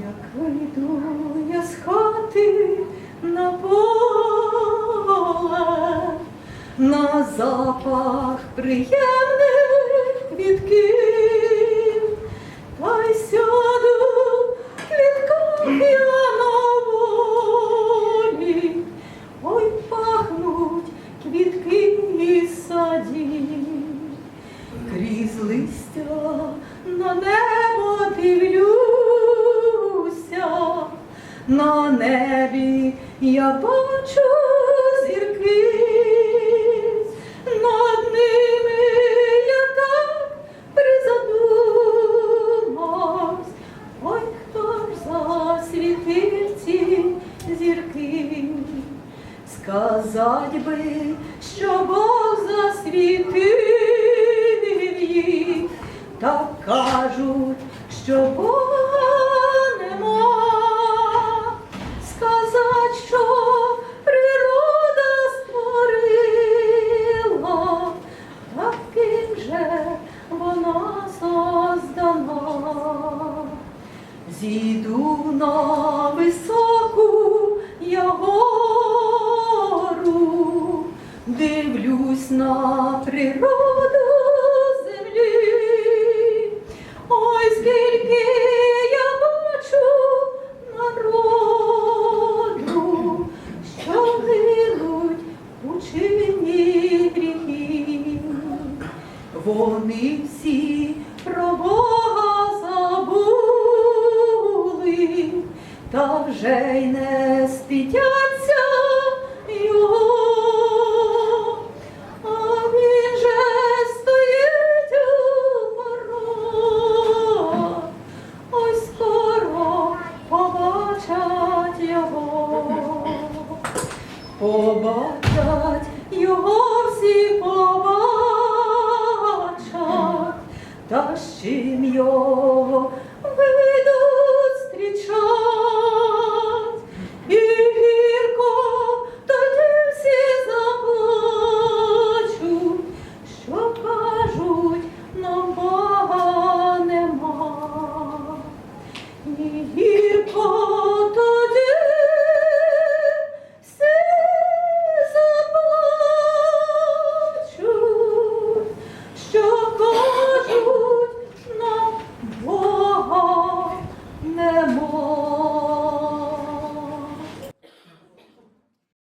Як вийду я з хати на поле, на запах приємних квітків, та й сяду я на волі, ой, пахнуть квітки із садів. Крізь листя на небо на небі я бачу зірки, над ними я так призадумавсь, ой, хто ж засвітив ці зірки. Сказать би, що Бог засвітив їх, та кажуть, що Бога Зійду на високу я гору, дивлюсь на природу землі. Ой, скільки я бачу народу, що гинуть у чині гріхів. Вони всі про та вже й не стидяться його. А він стоїть у ворот, ой, скоро побачать його. Побачать його всі побачать, та з чим його